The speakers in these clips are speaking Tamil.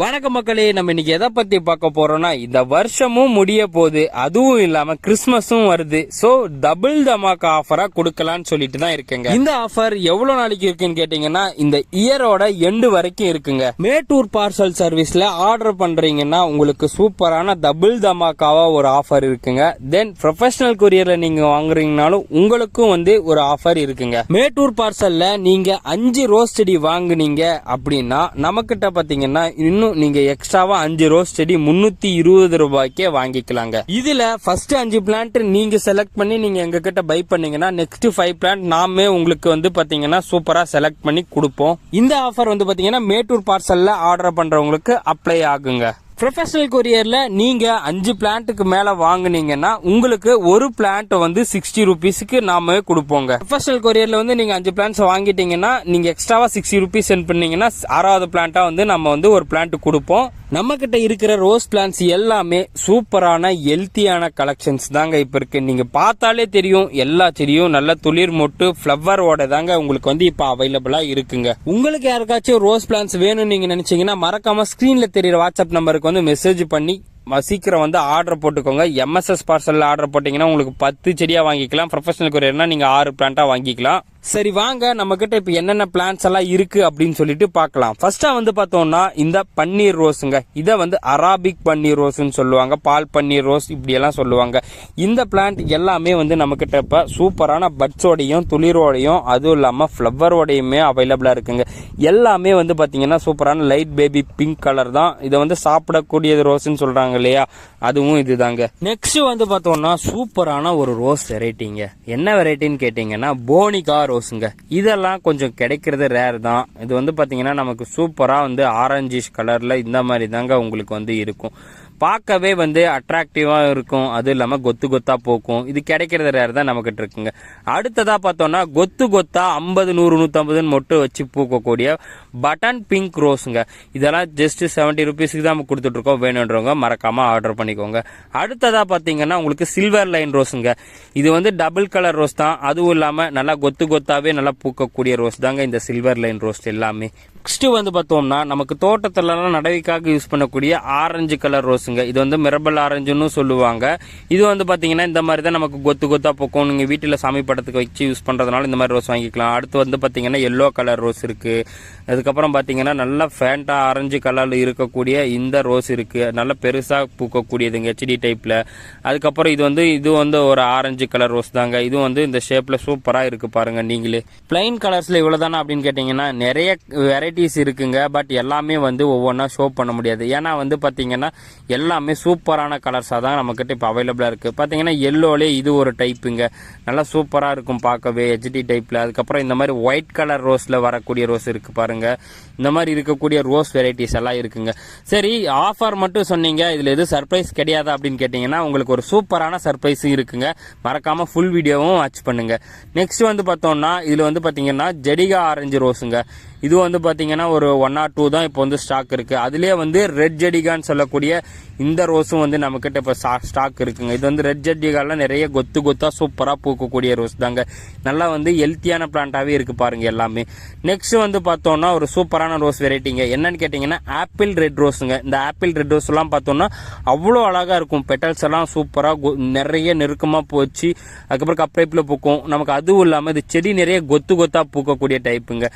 வணக்க மக்களே நம்ம இன்னைக்கு எதை பத்தி பார்க்க போறோம்னா இந்த வருஷமும் முடிய போகுது. அதுவும் இல்லாம கிறிஸ்மஸும் வருது. சோ டபுள் தமாக்கா ஆஃபரா கொடுக்கலாம்னு சொல்லிட்டு தான் இருக்கேங்க. இந்த ஆஃபர் எவ்வளவு நாளைக்கு இருக்குன்னு கேட்டீங்கன்னா இந்த இயரோட எண்டு வரைக்கும் இருக்குங்க. மேட்டூர் பார்சல் சர்வீஸ்ல ஆர்டர் பண்றீங்கன்னா உங்களுக்கு சூப்பரான டபுள் தமாக்காவா ஒரு ஆஃபர் இருக்குங்க. தென் ப்ரொஃபஷனல் கொரியர்ல நீங்க வாங்குறீங்கனாலும் உங்களுக்கும் வந்து ஒரு ஆஃபர் இருக்குங்க. மேட்டூர் பார்சல்ல நீங்க அஞ்சு ரோஸ் செடி வாங்குனீங்க அப்படின்னா நம்மக்கிட்ட பாத்தீங்கன்னா இன்னும் நீங்கள் எக்ஸ்ட்ராவாக அஞ்சு ரோஸ் செடி முந்நூற்றி இருபது ரூபாய்க்கே வாங்கிக்கலாங்க. இதில் ஃபர்ஸ்ட் அஞ்சு பிளான்ட் நீங்கள் செலக்ட் பண்ணி நீங்கள் எங்ககிட்ட பை பண்ணீங்கன்னா நெக்ஸ்ட் ஃபைவ் பிளான்ட் நாமே உங்களுக்கு வந்து பார்த்தீங்கன்னா சூப்பராக செலக்ட் பண்ணி கொடுப்போம். இந்த ஆஃபர் வந்து பார்த்தீங்கன்னா மேட்டூர் பார்சலில் ஆர்டர் பண்ணுறவங்களுக்கு அப்ளை ஆகுங்க. ப்ரொஃபஷனல் கொரியரில் நீங்கள் அஞ்சு பிளான்ட்டுக்கு மேலே வாங்குனீங்கன்னா உங்களுக்கு ஒரு பிளான்ட் வந்து சிக்ஸ்டி ருபீஸுக்கு நாம கொடுப்போங்க. ப்ரொஃபஷனல் கொரியரில் வந்து நீங்கள் அஞ்சு பிளான்ட்ஸ் வாங்கிட்டீங்கன்னா நீங்கள் எக்ஸ்ட்ராவாக சிக்ஸ்டி ருபீஸ் சென்ட் பண்ணீங்கன்னா ஆறாவது பிளான்ட்டாக வந்து நம்ம வந்து ஒரு பிளான்ட் கொடுப்போம். நம்ம கிட்ட இருக்கிற ரோஸ் பிளான்ஸ் எல்லாமே சூப்பரான ஹெல்த்தியான கலெக்ஷன்ஸ் தாங்க இப்போ இருக்கு. நீங்கள் பார்த்தாலே தெரியும் எல்லா செடியும் நல்ல துளிர் மொட்டு ஃப்ளவரோட தாங்க உங்களுக்கு வந்து இப்போ அவைலபிளாக இருக்குங்க. உங்களுக்கு யாருக்காச்சும் ரோஸ் பிளான்ஸ் வேணும்னு நீங்கள் நினச்சிங்கன்னா மறக்காம ஸ்க்ரீனில் தெரியுற வாட்ஸ்அப் நம்பருக்கு வந்து மெசேஜ் பண்ணி சீக்கிரம் வந்து ஆர்டர் போட்டுக்கோங்க. எம்எஸ்எஸ் பார்சலில் ஆர்டர் போட்டிங்கன்னா உங்களுக்கு பத்து செடியாக வாங்கிக்கலாம். ப்ரொஃபஷனல் கொரியர்னால் நீங்கள் ஆறு பிளான்ட்டாக வாங்கிக்கலாம். சரி வாங்க நம்ம கிட்ட இப்ப என்னென்ன பிளான்ஸ் எல்லாம் இருக்கு அப்படின்னு சொல்லிட்டு பார்க்கலாம். ஃபர்ஸ்டா வந்து பார்த்தோம்னா இந்த பன்னீர் ரோஸுங்க. இதை வந்து அராபிக் பன்னீர் ரோஸ்ன்னு சொல்லுவாங்க. பால் பன்னீர் ரோஸ் இப்படி எல்லாம் சொல்லுவாங்க. இந்த பிளான்ட் எல்லாமே வந்து நம்ம கிட்ட இப்ப சூப்பரான பட்ஸோடையும் துளிரோடையும் அதுவும் இல்லாம ஃப்ளவரோடையுமே அவைலபிளா இருக்குங்க. எல்லாமே வந்து பாத்தீங்கன்னா சூப்பரான லைட் பேபி பிங்க் கலர் தான். இதை வந்து சாப்பிடக்கூடியது ரோஸ்ன்னு சொல்றாங்க இல்லையா? அதுவும் இதுதாங்க. நெக்ஸ்ட் வந்து பார்த்தோம்னா சூப்பரான ஒரு ரோஸ் வெரைட்டிங்க என்ன வெரைட்டின்னு கேட்டிங்கன்னா போனிகார் ரோஸுங்க. இதெல்லாம் கொஞ்சம் கிடைக்கிறது ரேர் தான். இது வந்து பார்த்தீங்கன்னா நமக்கு சூப்பராக வந்து ஆரஞ்சிஷ் கலரில் இந்த மாதிரி தாங்க உங்களுக்கு வந்து இருக்கும். பார்க்கவே வந்து அட்ராக்டிவாக இருக்கும். அதுவும் இல்லாமல் கொத்து கொத்தாக போக்கும். இது கிடைக்கிறது ரேர் தான் நம்மக்கிட்ட இருக்குங்க. அடுத்ததாக பார்த்தோம்னா கொத்து கொத்தா ஐம்பது நூறு நூற்றம்பதுன்னு மட்டும் வச்சு பூக்கக்கூடிய பட்டன் பிங்க் ரோஸுங்க இதெல்லாம் ஜஸ்ட் செவன்ட்டி ருபீஸுக்கு தான் நம்ம கொடுத்துட்ருக்கோம். வேணுன்றவங்க மறக்காமல் ஆர்டர் பண்ணிக்கோங்க. அடுத்ததாக பார்த்தீங்கன்னா உங்களுக்கு சில்வர் லைன் ரோஸுங்க இது வந்து டபுள் கலர் ரோஸ் தான். அதுவும் இல்லாமல் நல்லா கொத்து கொத்தாவே நல்லா பூக்கக்கூடிய ரோஸ் தாங்க இந்த சில்வர் லைன் ரோஸ் எல்லாமே. நெக்ஸ்ட் வந்து பார்த்தோம்னா நமக்கு தோட்டத்துலலாம் நடவைக்காக யூஸ் பண்ணக்கூடிய ஆரஞ்சு கலர் ரோஸுங்க இது வந்து மிரபல் ஆரஞ்சுன்னு சொல்லுவாங்க. இது வந்து பார்த்தீங்கன்னா இந்த மாதிரி தான் நமக்கு கொத்து கொத்தா போக்கும். நீங்கள் வீட்டில் சாமி படத்துக்கு வச்சு யூஸ் பண்ணுறதுனால இந்த மாதிரி ரோஸ் வாங்கிக்கலாம். அடுத்து வந்து பார்த்தீங்கன்னா எல்லோ கலர் ரோஸ் இருக்குது அதுக்கப்புறம் பார்த்தீங்கன்னா நல்ல ஃபேண்டா ஆரஞ்சு கலரில் இருக்கக்கூடிய இந்த ரோஸ் இருக்குது நல்ல பெருசாக பூக்கக்கூடியதுங்க ஹெச்டி டைப்பில் அதுக்கப்புறம் இது வந்து இது வந்து ஒரு ஆரஞ்சு கலர் ரோஸ் தாங்க. இது வந்து இந்த ஷேப்பில் சூப்பராக இருக்குது பாருங்கள் நீங்களே. பிளைன் கலர்ஸில் இவ்வளோதானா அப்படின்னு கேட்டிங்கன்னா நிறைய வெரைட்டி வெரைட்டிஸ் இருக்குங்க பட் எல்லாமே வந்து ஒவ்வொன்றா ஷோ பண்ண முடியாது. ஏன்னா வந்து பார்த்தீங்கன்னா எல்லாமே சூப்பரான கலர்ஸாக தான் நம்மக்கிட்ட இப்போ அவைலபிளாக இருக்குது பார்த்தீங்கன்னா எல்லோலே இது ஒரு டைப்புங்க நல்லா சூப்பராக இருக்கும் பார்க்கவே ஹெச்டி டைப்பில் அதுக்கப்புறம் இந்த மாதிரி ஒயிட் கலர் ரோஸில் வரக்கூடிய ரோஸ் இருக்குது பாருங்கள் இந்த மாதிரி இருக்கக்கூடிய ரோஸ் வெரைட்டிஸ் எல்லாம் இருக்குங்க. சரி ஆஃபர் மட்டும் சொன்னீங்க. இதில் எதுவும் சர்ப்ரைஸ் கிடையாது அப்படின்னு கேட்டிங்கன்னா உங்களுக்கு ஒரு சூப்பரான சர்ப்ரைஸும் இருக்குங்க. மறக்காமல் ஃபுல் வீடியோவும் வாட்ச் பண்ணுங்கள் நெக்ஸ்ட் வந்து பார்த்தோம்னா இதில் வந்து பார்த்தீங்கன்னா ஜடிகா ஆரஞ்சு ரோஸுங்க இது வந்து பார்த்தீங்கன்னா ஒரு ஒன் ஆர் டூ தான் இப்போ வந்து ஸ்டாக் இருக்குது அதுலேயே வந்து ரெட் ஜெடிகான்னு சொல்லக்கூடிய இந்த ரோஸும் வந்து நம்மக்கிட்ட இப்போ ஸ்டாக் இருக்குங்க. இது வந்து ரெட் ஜெடிகால நிறைய கொத்து கொத்தாக சூப்பராக பூக்கக்கூடிய ரோஸ் தாங்க. நல்லா வந்து ஹெல்த்தியான பிளான்ட்டாகவே இருக்குது பாருங்கள் எல்லாமே. நெக்ஸ்ட் வந்து பார்த்தோம்னா ஒரு சூப்பரான ரோஸ் வெரைட்டிங்க என்னன்னு கேட்டிங்கன்னா ஆப்பிள் ரெட் ரோஸுங்க இந்த ஆப்பிள் ரெட் ரோஸ் எல்லாம் பார்த்தோம்னா அவ்வளோ அழகாக இருக்கும். பெட்டல்ஸ் எல்லாம் சூப்பராக நிறைய நெருக்கமாக போச்சு. அதுக்கப்புறம் கப்டைப்பில் பூக்கும். நமக்கு அதுவும் இல்லாமல் இது செடி நிறைய கொத்து கொத்தாக பூக்கக்கூடிய டைப்புங்க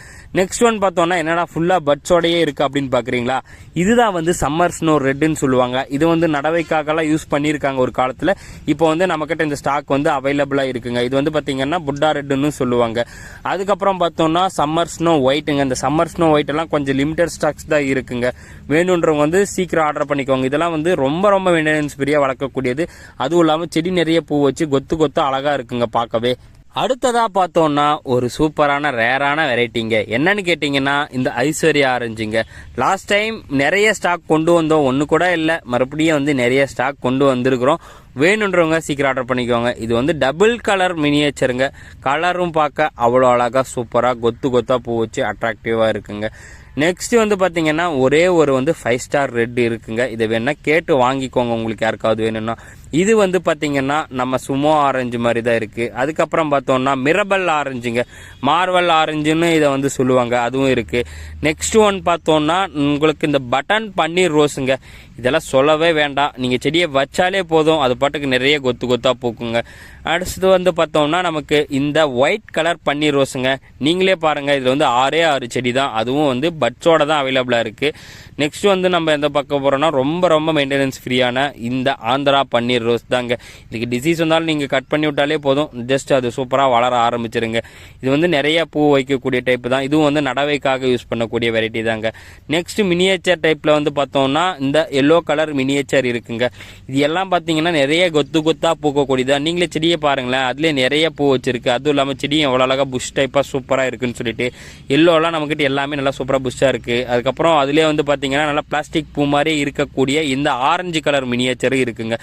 நெக்ஸ்ட் ஒன் பார்த்தோன்னா என்னடா ஃபுல்லாக பட்ஸோடையே இருக்கு அப்படின்னு பார்க்குறீங்களா இதுதான் வந்து சம்மர் ஸ்னோ ரெட்டுன்னு சொல்லுவாங்க. இது வந்து நடவைக்காகலாம் யூஸ் பண்ணியிருக்காங்க ஒரு காலத்தில். இப்போ வந்து நம்மக்கிட்ட இந்த ஸ்டாக் வந்து அவைலபிளாக இருக்குங்க. இது வந்து பார்த்தீங்கன்னா புட்டா ரெட்டுன்னு சொல்லுவாங்க. அதுக்கப்புறம் பார்த்தோம்னா சம்மர் ஸ்னோ ஒயிட்டுங்க இந்த சம்மர் ஸ்னோ ஒயிட் எல்லாம் கொஞ்சம் லிமிடெட் ஸ்டாக்ஸ் தான் இருக்குங்க. வேணுன்றவங்க வந்து சீக்கிரம் ஆர்டர் பண்ணிக்கோங்க. இதெல்லாம் வந்து ரொம்ப ரொம்ப மெயின்டெனன்ஸ் ஃப்ரீயாக வளர்க்கக்கூடியது. அதுவும் இல்லாமல் செடி நிறைய பூ வச்சு கொத்து கொத்து அழகாக இருக்குங்க பார்க்கவே. அடுத்ததாக பார்த்தோம்னா ஒரு சூப்பரான ரேரான வெரைட்டிங்க. என்னன்னு கேட்டிங்கன்னா இந்த ஐஸ்வர்யா ஆரஞ்சுங்க. லாஸ்ட் டைம் நிறைய ஸ்டாக் கொண்டு வந்தோம். ஒன்று கூட இல்லை. மறுபடியும் வந்து நிறைய ஸ்டாக் கொண்டு வந்திருக்கிறோம். வேணுன்றவங்க சீக்கிரம் ஆர்டர் பண்ணிக்கோங்க. இது வந்து டபுள் கலர் மினியேச்சருங்க கலரும் பார்க்க அவ்வளோ அழகாக சூப்பராக கொத்து கொத்தாக பூ வச்சு அட்ராக்டிவாக இருக்குங்க. நெக்ஸ்ட் வந்து பார்த்தீங்கன்னா ஒரே ஒரு வந்து ஃபைவ் ஸ்டார் ரெட் இருக்குங்க. இதை வேணால் கேட்டு வாங்கிக்கோங்க. உங்களுக்கு யாருக்காவது வேணும்னா. இது வந்து பார்த்தீங்கன்னா நம்ம சுமோ ஆரஞ்சு மாதிரி தான் இருக்குது அதுக்கப்புறம் பார்த்தோம்னா மிரபல் ஆரஞ்சுங்க மார்வல் ஆரஞ்சுன்னு இதை வந்து சொல்லுவாங்க. அதுவும் இருக்குது நெக்ஸ்ட் ஒன் பார்த்தோம்னா உங்களுக்கு இந்த பட்டன் பன்னீர் ரோஸுங்க. இதெல்லாம் சொல்லவே வேண்டாம். நீங்கள் செடியை வச்சாலே போதும். அது பாட்டுக்கு நிறைய கொத்து கொத்தாக பூக்குங்க. அடுத்தது வந்து பார்த்தோம்னா நமக்கு இந்த ஒயிட் கலர் பன்னீர் ரோஸுங்க. நீங்களே பாருங்கள் இதில் வந்து ஆறே ஆறு செடி தான். அதுவும் வந்து பட்ஸோட தான் அவைலபிளாக இருக்குது நெக்ஸ்ட் வந்து நம்ம எந்த பக்கம் போகிறோம்னா ரொம்ப ரொம்ப மெயின்டெனன்ஸ் ஃப்ரீயான இந்த ஆந்திரா பன்னீர் ரோஸ் தாங்க. இதுக்கு டிசீஸ் வந்தாலும் நீங்கள் கட் பண்ணி விட்டாலே போதும். ஜஸ்ட் அது சூப்பராக வளர ஆரம்பிச்சிருங்க. இது வந்து நிறைய பூ வைக்கக்கூடிய டைப் தான். இதுவும் வந்து நடவைக்காக யூஸ் பண்ணக்கூடிய வெரைட்டி தாங்க. நெக்ஸ்ட் மினியேச்சர் டைப்பில் வந்து பார்த்தோம்னா இந்த எல்லோ கலர் மினியேச்சர் இருக்குங்க. இது எல்லாம் பார்த்தீங்கன்னா நிறைய கொத்து கொத்தாக பூக்கக்கூடியதா. நீங்களே செடியை பாருங்களேன். அதுலேயே நிறைய பூ வச்சிருக்கு. அதுவும் இல்லாமல் செடியும் எவ்வளோ அழகாக புஷ் டைப்பாக சூப்பராக இருக்குன்னு சொல்லிட்டு எல்லோலாம் நம்மக்கிட்ட எல்லாமே நல்லா சூப்பராக புஷ்ஷாக இருக்குது அதுக்கப்புறம் அதுலேயே வந்து பார்த்தீங்கன்னா நல்லா பிளாஸ்டிக் பூ மாதிரி இருக்கக்கூடிய இந்த ஆரஞ்சு கலர் மினியேச்சரும் இருக்குங்க.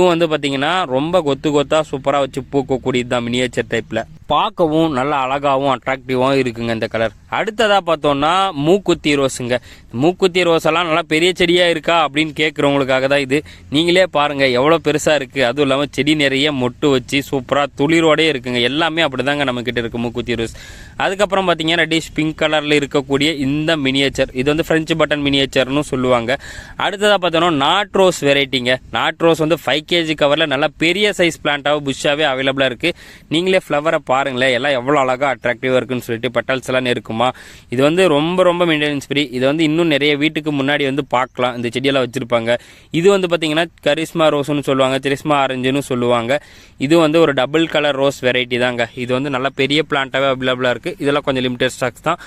இதுவும் வந்து பார்த்தீங்கன்னா ரொம்ப கொத்து கொத்தாக சூப்பராக வச்சு பூக்கக்கூடியது தான் மினியேச்சர் டைப்பில் பார்க்கவும் நல்லா அழகாகவும் அட்ராக்டிவாகவும் இருக்குங்க இந்த கலர் அடுத்ததாக பார்த்தோம்னா மூக்குத்தி ரோஸுங்க. மூக்குத்தி ரோஸெல்லாம் நல்லா பெரிய செடியாக இருக்கா அப்படின்னு கேட்குறவங்களுக்காக தான் இது. நீங்களே பாருங்கள் எவ்வளோ பெருசாக இருக்குது அதுவும் இல்லாமல் செடி நிறைய மொட்டு வச்சு சூப்பராக துளிரோடே இருக்குங்க. எல்லாமே அப்படி தாங்க நம்மக்கிட்ட இருக்குது மூக்குத்தி ரோஸ். அதுக்கப்புறம் பார்த்தீங்கன்னா டிஷ் பிங்க் கலரில் இருக்கக்கூடிய இந்த மினியேச்சர் இது வந்து ஃப்ரெஞ்சு பட்டன் மினியேச்சர்னு சொல்லுவாங்க. அடுத்ததாக பார்த்தோன்னா நாட் ரோஸ் வெரைட்டிங்க. நாட் ரோஸ் வந்து ஃபைவ் கேஜி கவரில் நல்லா பெரிய சைஸ் பிளான்ட்டாகவும் புஷ்ஷாகவே அவைலபிளாக இருக்குது நீங்களே ஃப்ளவரை பாருங்களேன். எல்லாம் எவ்வளோ அழகாக அட்ராக்டிவாக இருக்குன்னு சொல்லிட்டு பெட்டல்ஸ் எல்லாம் இருக்கும் இது வந்து ரொம்ப ரொம்ப மெயின்டெனன்ஸ் ஃப்ரீ இது வந்து இன்னும் நிறைய வீட்டுக்கு முன்னாடி வந்து பார்க்கலாம். இந்த செடியெல்லாம் வச்சுருப்பாங்க. இது வந்து பார்த்திங்கன்னா கரிஸ்மா ரோஸ்னு சொல்லுவாங்க. கரிஸ்மா ஆரஞ்சுன்னு சொல்லுவாங்க. இது வந்து ஒரு டபுள் கலர் ரோஸ் வெரைட்டி தாங்க. இது வந்து நல்லா பெரிய பிளான்ட்டாகவே அவைலபிளாக இருக்குது இதெல்லாம் கொஞ்சம் லிமிட்டட் ஸ்டாக்ஸ் தான்.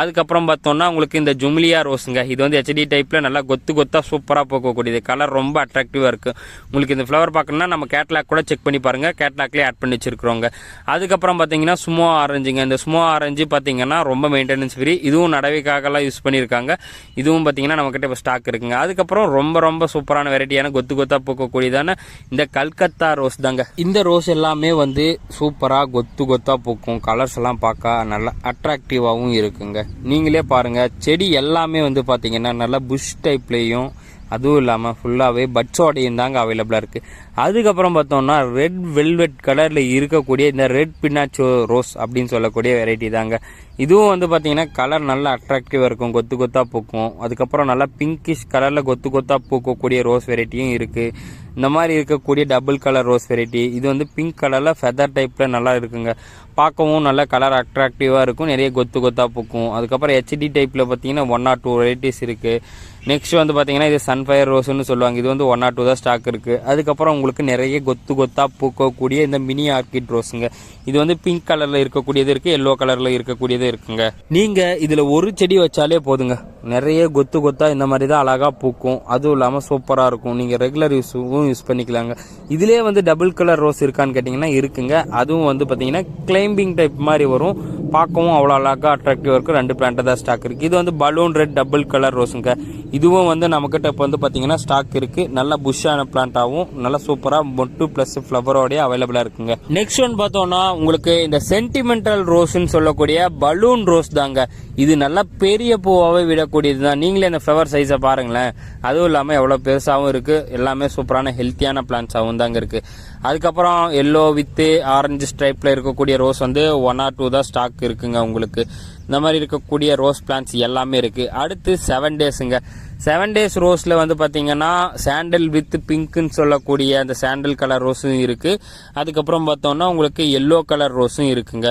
அதுக்கப்புறம் பார்த்தோம்னா உங்களுக்கு இந்த ஜும்லியா ரோஸுங்க. இது வந்து ஹெச்டி டைப்பில் நல்லா கொத்து கொத்தாக சூப்பராக போக்கக்கூடியது. கலர் ரொம்ப அட்ராக்டிவாக இருக்குது உங்களுக்கு இந்த ஃப்ளவர் பார்க்கணுன்னா நம்ம கேட்லாக் கூட செக் பண்ணி பாருங்கள் கேட்லாக்லேயே ஆட் பண்ணி வச்சிருக்கிறோங்க அதுக்கப்புறம் பார்த்தீங்கன்னா சுமோ ஆரஞ்சுங்க இந்த சுமோ ஆரஞ்சு பார்த்தீங்கன்னா ரொம்ப மெயின்டெனன்ஸ் ஃப்ரீ இதுவும் நடவைக்காகலாம் யூஸ் பண்ணியிருக்காங்க. இதுவும் பார்த்தீங்கன்னா நம்மக்கிட்ட இப்போ ஸ்டாக் இருக்குங்க. அதுக்கப்புறம் ரொம்ப ரொம்ப சூப்பரான வெரைட்டியான கொத்து கொத்தாக பூக்கக்கூடியதான இந்த கல்கத்தா ரோஸ் தாங்க. இந்த ரோஸ் எல்லாமே வந்து சூப்பராக கொத்து கொத்தாக பூக்கும். கலர்ஸ் எல்லாம் பார்க்க நல்லா அட்ராக்டிவாகவும் இருக்குங்க. நீங்களே பாருங்க. செடி எல்லாமே வந்து பார்த்தீங்கன்னா நல்லா புஷ் டைப்லேயும் அதுவும் இல்லாமல் ஃபுல்லாகவே பட்ஸோடையும் தாங்க அவைலபிளாக இருக்குது அதுக்கப்புறம் பார்த்தோம்னா ரெட் வெல்வெட் கலரில் இருக்கக்கூடிய இந்த ரெட் பின்னாச்சோ ரோஸ் அப்படின்னு சொல்லக்கூடிய வெரைட்டி தாங்க. இதுவும் வந்து பார்த்தீங்கன்னா கலர் நல்லா அட்ராக்டிவாக இருக்கும். கொத்து கொத்தாக பூக்கும். அதுக்கப்புறம் நல்லா பிங்கிஷ் கலரில் கொத்து கொத்தாக பூக்கக்கூடிய ரோஸ் வெரைட்டியும் இருக்குது இந்த மாதிரி இருக்கக்கூடிய டபுள் கலர் ரோஸ் வெரைட்டி இது வந்து பிங்க் கலரில் ஃபெதர் டைப்பில் நல்லா இருக்குங்க. பார்க்கவும் நல்லா கலர் அட்ராக்டிவாக இருக்கும். நிறைய கொத்து கொத்தாக பூக்கும். அதுக்கப்புறம் ஹெச்டி டைப்பில் பார்த்தீங்கன்னா ஒன் ஆர் டூ வெரைட்டிஸ் இருக்குது நெக்ஸ்ட் வந்து பார்த்தீங்கன்னா இது சன்ஃபயர் ரோஸ்னு சொல்லுவாங்க. இது வந்து ஒன் ஆர் டூ தான் ஸ்டாக் இருக்குது அதுக்கப்புறம் உங்களுக்கு நிறைய கொத்து கொத்தாக பூக்கக்கூடிய இந்த மினி ஆர்கிட் ரோஸுங்க இது வந்து பிங்க் கலரில் இருக்கக்கூடியது இருக்குது எல்லோ கலரில் இருக்கக்கூடியது இருக்குங்க. நீங்கள் இதில் ஒரு செடி வச்சாலே போதுங்க. நிறைய கொத்து கொத்தாக இந்த மாதிரி தான் அழகாக பூக்கும். அதுவும் இல்லாமல் சூப்பராக இருக்கும். நீங்கள் ரெகுலர் யூஸும் யூஸ் பண்ணிக்கலாங்க. இதிலே வந்து டபுள் கலர் ரோஸ் இருக்கான்னு கேட்டிங்கன்னா இருக்குங்க. அதுவும் வந்து பார்த்தீங்கன்னா கிளைம்பிங் டைப் மாதிரி வரும். பார்க்கவும் அவ்வளோ அழகாக அட்ராக்டிவாக இருக்கும். ரெண்டு பிளான்ட்டு தான் ஸ்டாக் இருக்குது இது வந்து பலூன் ரெட் டபுள் கலர் ரோஸுங்க இதுவும் வந்து நம்மக்கிட்ட இப்போ வந்து பார்த்தீங்கன்னா ஸ்டாக் இருக்குது நல்ல புஷ்ஷான பிளான்ட்டாகவும் நல்லா சூப்பராக மொட்டு ப்ளஸ் ஃப்ளவரோடய அவைலபிளாக இருக்குங்க. நெக்ஸ்ட் ஒன் பார்த்தோன்னா உங்களுக்கு இந்த சென்டிமெண்டல் ரோஸ்ன்னு சொல்லக்கூடிய பலூன் ரோஸ் தாங்க. இது நல்லா பெரிய பூவாகவே விட விடக்கூடியது தான் நீங்களே இந்த ஃப்ளவர் சைஸை பாருங்களேன். அதுவும் இல்லாமல் எவ்வளோ பெருசாகவும் இருக்குது எல்லாமே சூப்பரான ஹெல்த்தியான பிளான்ஸாகவும் தாங்க இருக்குது அதுக்கப்புறம் எல்லோ வித்து ஆரஞ்சு ஸ்ட்ரைப்பில் இருக்கக்கூடிய ரோஸ் வந்து ஒன் ஆர் டூ தான் ஸ்டாக் இருக்குங்க உங்களுக்கு. இந்த மாதிரி இருக்கக்கூடிய ரோஸ் பிளான்ஸ் எல்லாமே இருக்குது அடுத்து செவன் டேஸுங்க செவன் டேஸ் ரோஸில் வந்து பார்த்தீங்கன்னா சாண்டல் வித் பிங்க்குன்னு சொல்லக்கூடிய அந்த சாண்டல் கலர் ரோஸும் இருக்குது அதுக்கப்புறம் பார்த்தோம்னா உங்களுக்கு எல்லோ கலர் ரோஸும் இருக்குங்க.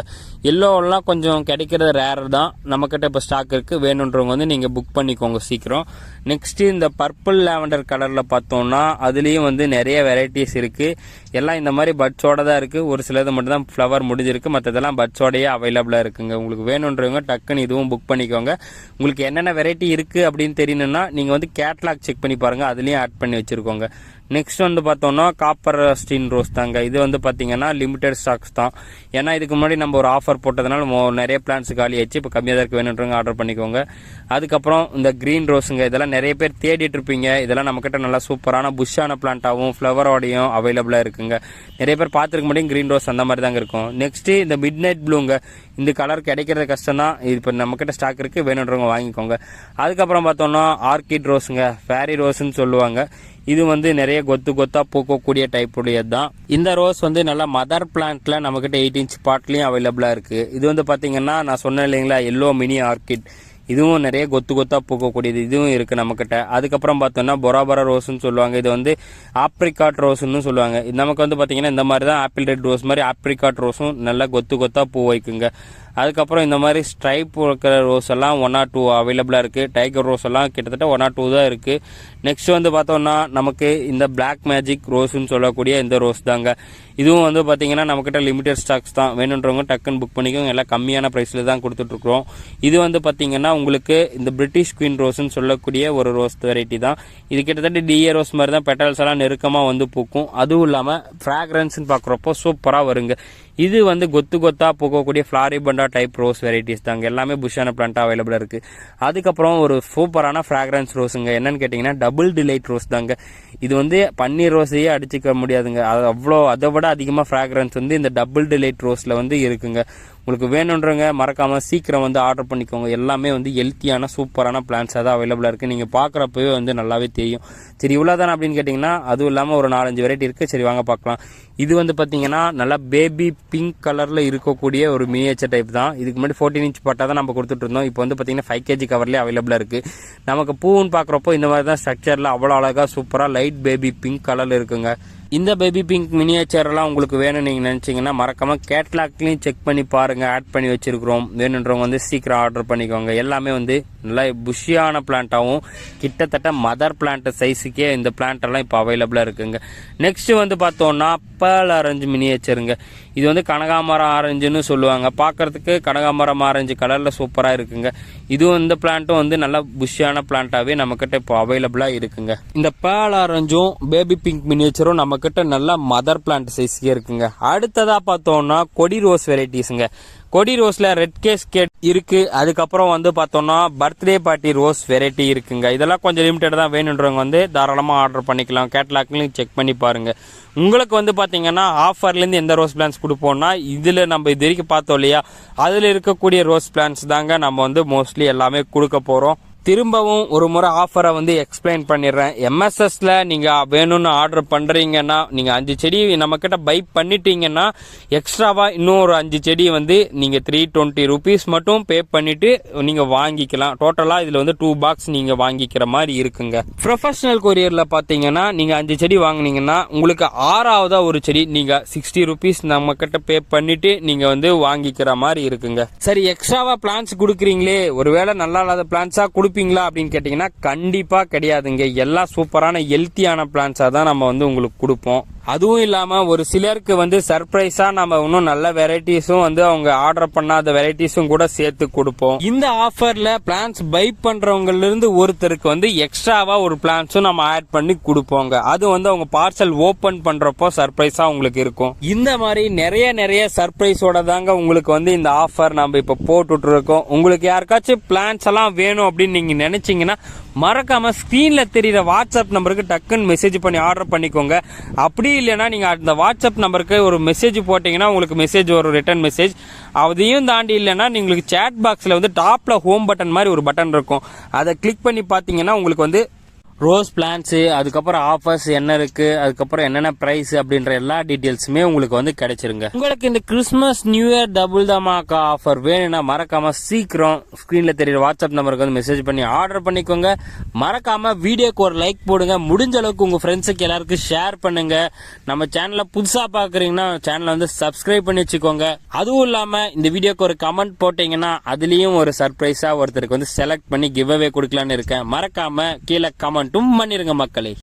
எல்லோவெல்லாம் கொஞ்சம் கிடைக்கிறது ரேர் தான். நம்மக்கிட்ட இப்போ ஸ்டாக் இருக்குது வேணுன்றவங்க வந்து நீங்கள் புக் பண்ணிக்கோங்க சீக்கிரம். நெக்ஸ்ட்டு இந்த பர்பிள் லாவெண்டர் கலரில் பார்த்தோம்னா அதுலேயும் வந்து நிறைய வெரைட்டிஸ் இருக்குது எல்லாம் இந்த மாதிரி பட்ஸோட தான் இருக்குது ஒரு சிலது மட்டும் தான் ஃப்ளவர் முடிஞ்சிருக்கு மற்றதெல்லாம் பட்ஸோடையே அவைலபிளாக இருக்குங்க. உங்களுக்கு வேணுன்றவங்க டக்குன்னு இதுவும் புக் பண்ணிக்கோங்க. உங்களுக்கு என்னென்ன வெரைட்டி இருக்குது அப்படின்னு தெரியணும்னா நீங்கள் வந்து கேட்லாக் செக் பண்ணி பாருங்கள் அதுலேயும் ஆட் பண்ணி வச்சுருக்கோங்க. நெக்ஸ்ட் வந்து பார்த்தோம்னா காப்பர் ஸ்டீன் ரோஸ் தாங்க. இது வந்து பார்த்தீங்கன்னா லிமிடெட் ஸ்டாக்ஸ் தான். ஏன்னா இதுக்கு முன்னாடி நம்ம ஒரு ஆஃபர் போட்டதுனால மோ- நிறைய பிளான்ஸ் காலி ஆயிடுச்சு. இப்போ கம்மியாக தான் இருக்கு வேணுன்றவங்க ஆர்டர் பண்ணிக்கோங்க. அதுக்கப்புறம் இந்த க்ரீன் ரோஸுங்க இதெல்லாம் நிறைய பேர் தேடிட்டு இருப்பீங்க. இதெல்லாம் நம்மக்கிட்ட நல்லா சூப்பரான புஷ்ஷான பிளான்ட்டாகவும் ஃப்ளவரோடையும் அவைலபிளாக இருக்குங்க. நிறைய பேர் பார்த்துருக்க முடியும் க்ரீன் ரோஸ் அந்த மாதிரி தாங்க இருக்கும். நெக்ஸ்ட்டு இந்த மிட் நைட் ப்ளூங்க இந்த கலர் கிடைக்கிறது கஷ்டம் தான். இது இப்போ நம்மக்கிட்ட ஸ்டாக் இருக்குது வேணுன்றவங்க வாங்கிக்கோங்க. அதுக்கப்புறம் பார்த்தோம்னா ஆர்கிட் ரோஸுங்க ஃபேரி ரோஸ்ன்னு சொல்லுவாங்க. இது வந்து நிறைய கொத்து கொத்தா பூக்கக்கூடிய டைப் உடையது தான் இந்த ரோஸ் வந்து நல்லா மதர் பிளான்ட்ல நம்மக்கிட்ட எயிட் இன்ச் பாட்லயும் அவைலபிளா இருக்கு. இது வந்து பாத்தீங்கன்னா நான் சொன்னேன் இல்லைங்களா எல்லோ மினி ஆர்கிட் இதுவும் நிறைய கொத்து கொத்தா பூக்கக்கூடியது இதுவும் இருக்கு நம்மக்கிட்ட அதுக்கப்புறம் பார்த்தோம்னா பொராபரா ரோஸ்னு சொல்லுவாங்க. இது வந்து ஆப்ரிகாட் ரோஸ்னு சொல்லுவாங்க. நமக்கு வந்து பார்த்தீங்கன்னா இந்த மாதிரி தான் ஆப்பிள் ரெட் ரோஸ் மாதிரி ஆப்ரிகாட் ரோஸும் நல்லா கொத்து கொத்தா பூ வைக்குங்க. அதுக்கப்புறம் இந்த மாதிரி ஸ்ட்ரைப் இருக்கிற ரோஸ் எல்லாம் ஒன் ஆர் டூ அவைலபிளாக இருக்குது டைகர் ரோஸ் எல்லாம் கிட்டத்தட்ட ஒன் ஆர் டூ தான் இருக்குது நெக்ஸ்ட் வந்து பார்த்தோம்னா நமக்கு இந்த பிளாக் மேஜிக் ரோஸ்ன்னு சொல்லக்கூடிய இந்த ரோஸ் தாங்க. இதுவும் வந்து பார்த்தீங்கன்னா நம்மக்கிட்ட லிமிடெட் ஸ்டாக்ஸ் தான். வேணுன்றவங்க டக்குன்னு புக் பண்ணிக்கோங்க. எல்லாம் கம்மியான ப்ரைஸில் தான் கொடுத்துட்ருக்குறோம். இது வந்து பார்த்தீங்கன்னா உங்களுக்கு இந்த பிரிட்டிஷ் குயின் ரோஸ்னு சொல்லக்கூடிய ஒரு ரோஸ் வெரைட்டி தான். இது கிட்டத்தட்ட டிஏ ரோஸ் மாதிரி தான் பெட்டல்ஸ் எல்லாம் நெருக்கமாக வந்து பூக்கும். அதுவும் இல்லாமல் ஃப்ராக்ரன்ஸ்னு பார்க்குறப்போ சூப்பராக வருங்க. இது வந்து கொத்து கொத்தாக போகக்கூடிய ஃப்ளாரிபண்டா டைப் ரோஸ் வெரைட்டிஸ் தாங்க. எல்லாமே புஷ்ஷான பிளான்ட்டாக அவைலபிளாக இருக்குது அதுக்கப்புறம் ஒரு சூப்பரான ஃப்ராக்ரன்ஸ் ரோஸுங்க என்னன்னு கேட்டிங்கன்னா டபுள் டிலைட் ரோஸ் தாங்க. இது வந்து பன்னீர் ரோஸையே அடிச்சுக்க முடியாதுங்க. அது அவ்வளோ அதை விட அதிகமாக ஃப்ராக்ரன்ஸ் வந்து இந்த டபுள் டிலைட் ரோஸில் வந்து இருக்குங்க. உங்களுக்கு வேணுன்றவங்க மறக்காமல் சீக்கிரம் வந்து ஆர்டர் பண்ணிக்கோங்க. எல்லாமே வந்து ஹெல்த்தியான சூப்பரான பிளான்ஸாக தான் அவைலபிளாக இருக்குது நீங்கள் பார்க்குறப்பவே வந்து நல்லாவே தெரியும். சரி இவ்வளோ தானே அப்படின்னு கேட்டிங்கன்னா அதுவும் இல்லாமல் ஒரு நாலஞ்சு வெரைட்டி இருக்குது சரி வாங்க பார்க்கலாம் இது வந்து பார்த்தீங்கன்னா நல்லா பேபி பிங்க் கலரில் இருக்கக்கூடிய ஒரு மினியேச்சர் டைப் தான். இதுக்கு முன்னாடி ஃபோர்டீன் இன்ச் பட்டா தான் நம்ம கொடுத்துட்டு இருந்தோம். இப்போ வந்து பார்த்தீங்கன்னா ஃபைவ் கேஜி கவர்லேயே அவைலபிளாக இருக்குது நமக்கு பூன்னு பார்க்குறப்போ இந்த மாதிரி தான் ஸ்ட்ரக்சரில் அவ்வளோ அழகாக சூப்பராக லைட் பேபி பிங்க் கலரில் இருக்குங்க. இந்த பேபி பிங்க் மினியேச்சர்லாம் உங்களுக்கு வேணும் நீங்கள் நினச்சிங்கன்னா மறக்காமல் கேட்லாக்லேயும் செக் பண்ணி பாருங்கள் ஆட் பண்ணி வச்சிருக்கிறோம். வேணுன்றவங்க வந்து சீக்கிரம் ஆர்டர் பண்ணிக்கோங்க. எல்லாமே வந்து நல்லா புஷியான பிளான்ட்டாகவும் கிட்டத்தட்ட மதர் பிளான்ட் சைஸுக்கே இந்த பிளான்ட்டெல்லாம் இப்போ அவைலபிளாக இருக்குங்க. நெக்ஸ்ட் வந்து பார்த்தோம்னா பேர்ல் ஆரஞ்சு மினியேச்சருங்க இது வந்து கனகாமரம் ஆரஞ்சுன்னு சொல்லுவாங்க. பார்க்கறதுக்கு கனகாமரம் ஆரஞ்சு கலரில் சூப்பராக இருக்குங்க. இதுவும் இந்த பிளான்ட்டும் வந்து நல்லா புஷ்ஷான பிளான்ட்டாகவே நம்மக்கிட்ட இப்போ அவைலபிளாக இருக்குங்க. இந்த பேல் ஆரஞ்சும் பேபி பிங்க் மினியேச்சரும் நம்மக்கிட்ட நல்லா நல்ல மதர் பிளான்ட் சைஸ்க்கே இருக்குங்க. அடுத்ததாக பார்த்தோம்னா கொடி ரோஸ் வெரைட்டிஸுங்க கொடி ரோஸ்ல ரெட் கேஸ் கேட் இருக்கு. அதுக்கப்புறம் வந்து பார்த்தோம்னா பர்த்டே பார்ட்டி ரோஸ் வெரைட்டி இருக்குங்க. இதெல்லாம் கொஞ்சம் லிமிட்டட் தான் வேணுன்றவங்க வந்து தாராளமாக ஆர்டர் பண்ணிக்கலாம். கேட்லாக்லையும் செக் பண்ணி பாருங்க. உங்களுக்கு வந்து பார்த்தீங்கன்னா ஆஃபர்லேருந்து எந்த ரோஸ் பிளான்ஸ் கொடுப்போம்னா இதில் நம்ம இது வரைக்கும் பார்த்தோம் இல்லையா? அதில் இருக்கக்கூடிய ரோஸ் பிளான்ஸ் தாங்க நம்ம வந்து மோஸ்ட்லி எல்லாமே கொடுக்க போகிறோம் திரும்பவும் ஒரு முறை ஆஃபரை வந்து எக்ஸ்பிளைன் பண்ணிடுறேன். எம்எஸ்எஸில் நீங்கள் வேணும்னு ஆர்டர் பண்ணுறீங்கன்னா நீங்கள் அஞ்சு செடி நம்மக்கிட்ட பை பண்ணிட்டீங்கன்னா எக்ஸ்ட்ராவாக இன்னும் ஒரு அஞ்சு செடி வந்து நீங்கள் த்ரீ டுவெண்ட்டி ருபீஸ் மட்டும் பே பண்ணிவிட்டு நீங்கள் வாங்கிக்கலாம். டோட்டலாக இதில் வந்து டூ பாக்ஸ் நீங்கள் வாங்கிக்கிற மாதிரி இருக்குங்க. ப்ரொஃபஷனல் கொரியரில் பார்த்தீங்கன்னா நீங்கள் அஞ்சு செடி வாங்குனீங்கன்னா உங்களுக்கு ஆறாவதாக ஒரு செடி நீங்கள் சிக்ஸ்டி ருபீஸ் நம்மக்கிட்ட பே பண்ணிவிட்டு நீங்கள் வந்து வாங்கிக்கிற மாதிரி இருக்குங்க. சரி எக்ஸ்ட்ராவாக பிளான்ஸ் கொடுக்குறீங்களே. ஒருவேளை நல்லா இல்லாத பிளான்ஸா கொடுப்பீங்களா அப்படின்னு கேட்டிங்கன்னா கண்டிப்பாக கிடையாதுங்க. எல்லாம் சூப்பரான ஹெல்த்தியான பிளான்ஸாக தான் நம்ம வந்து உங்களுக்கு கொடுப்போம். அதுவும் இல்லாமல் ஒரு சிலருக்கு வந்து சர்ப்ரைஸாக நம்ம இன்னும் நல்ல வெரைட்டிஸும் வந்து அவங்க ஆர்டர் பண்ணாத வெரைட்டிஸும் கூட சேர்த்து கொடுப்போம். இந்த ஆஃபரில் பிளான்ஸ் பை பண்ணுறவங்கலேருந்து ஒருத்தருக்கு வந்து எக்ஸ்ட்ராவாக ஒரு பிளான்ஸும் நம்ம ஆட் பண்ணி கொடுப்போங்க. அது வந்து அவங்க பார்சல் ஓப்பன் பண்ணுறப்போ சர்ப்ரைஸாக உங்களுக்கு இருக்கும். இந்த மாதிரி நிறைய நிறைய சர்ப்ரைஸோட தாங்க உங்களுக்கு வந்து இந்த ஆஃபர் நம்ம இப்போ போட்டுட்ருக்கோம். உங்களுக்கு யாருக்காச்சும் பிளான்ஸ் எல்லாம் வேணும் அப்படின்னு நீங்கள் நினச்சிங்கன்னா மறக்காமல் ஸ்க்ரீனில் தெரியுற வாட்ஸ்அப் நம்பருக்கு டக்குன்னு மெசேஜ் பண்ணி ஆர்டர் பண்ணிக்கோங்க. அப்படி இல்லைன்னா நீங்கள் அந்த வாட்ஸ்அப் நம்பருக்கு ஒரு மெசேஜ் போட்டிங்கன்னா உங்களுக்கு மெசேஜ் வரும் ரிட்டர்ன் மெசேஜ் அதையும் தாண்டி இல்லைன்னா உங்களுக்கு சேட் பாக்ஸில் வந்து டாப்பில் ஹோம் பட்டன் மாதிரி ஒரு பட்டன் இருக்கும். அதை கிளிக் பண்ணி பார்த்தீங்கன்னா உங்களுக்கு வந்து ரோஸ் பிளான்ஸு அதுக்கப்புறம் ஆஃபர்ஸ் என்ன இருக்குது அதுக்கப்புறம் என்னென்ன ப்ரைஸ் அப்படின்ற எல்லா டீட்டெயில்ஸுமே உங்களுக்கு வந்து கிடைச்சிருங்க. உங்களுக்கு இந்த Christmas new year double dhamaka offer வேணும்னா மறக்காமல் சீக்கிரம் ஸ்க்ரீனில் தெரியுற வாட்ஸ்அப் நம்பருக்கு வந்து மெசேஜ் பண்ணி ஆர்டர் பண்ணிக்கோங்க. மறக்காமல் வீடியோக்கு ஒரு லைக் போடுங்க. முடிஞ்ச அளவுக்கு உங்கள் ஃப்ரெண்ட்ஸுக்கு எல்லாருக்கும் ஷேர் பண்ணுங்க. நம்ம சேனலை புதுசாக பார்க்குறீங்கன்னா சேனலை வந்து சப்ஸ்கிரைப் பண்ணி வச்சுக்கோங்க. அதுவும் இல்லாமல் இந்த வீடியோக்கு ஒரு கமெண்ட் போட்டிங்கன்னா அதுலேயும் ஒரு சர்ப்ரைஸாக ஒருத்தருக்கு வந்து செலக்ட் பண்ணி கிவ் அவே கொடுக்கலான்னு இருக்கேன். மறக்காமல் கீழே கமெண்ட் கமெண்ட்டும் பண்ணிருங்க மக்களே.